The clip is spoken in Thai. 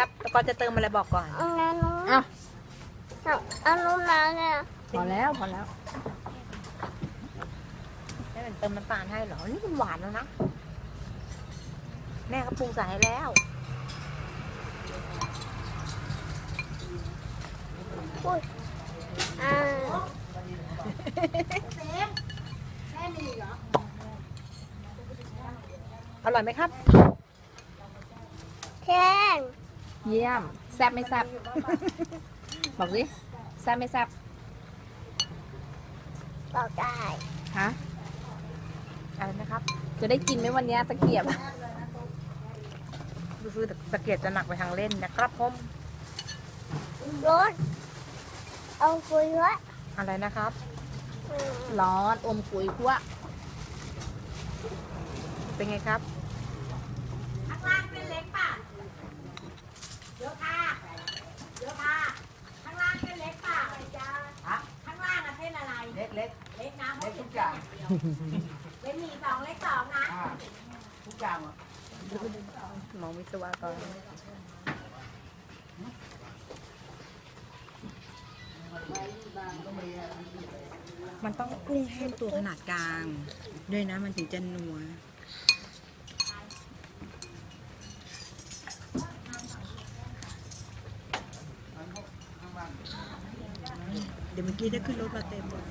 ครับแล้วก็จะเติมอะไรบอกก่อนเอาน้ำนู้นอ้าวเอาน้ำมาเนี่ยพอแล้วพอแล้วแม่เป็นเติมน้ำตาลให้เหรอ นี่มันหวานแล้วนะ แม่ก็ปรุงใส่ให้แล้วอ่าอร่อยไหมครับแท่ง เยี่ยม แซ่บไม่แซ่บ บอกสิ แซ่บไม่แซ่บ บอกได้ฮะ อะไรนะครับ จะได้กินไหมวันเนี้ยตะเกียบ ดูซื้อตะเกียบจะหนักไปทางเล่นนะครับผม รถเอาคุยไว้อะไรนะครับ อืมร้อนอมกุยคั่วเป็นไงครับ ข้างล่างเป็นเล็กป่ะเยอะค่ะเยอะค่ะ ข้างล่างเป็นเล็กป่ะฮะข้างล่างอะเส้นอะไร เล็กเล็ก เล็กนะเพเล็ราะกเห็ทุนกอย่างเล็กหมีสองเล็กสองนะ อ่าทุกอย่างอะหมองวิศวกรมันต้องกุ้งแห้งตัวขนาดกลาง ด้วยนะมันถึงจะนัว เดี๋ยวเมื่อกี้ได้ขึ้นรถมาเต็มเลย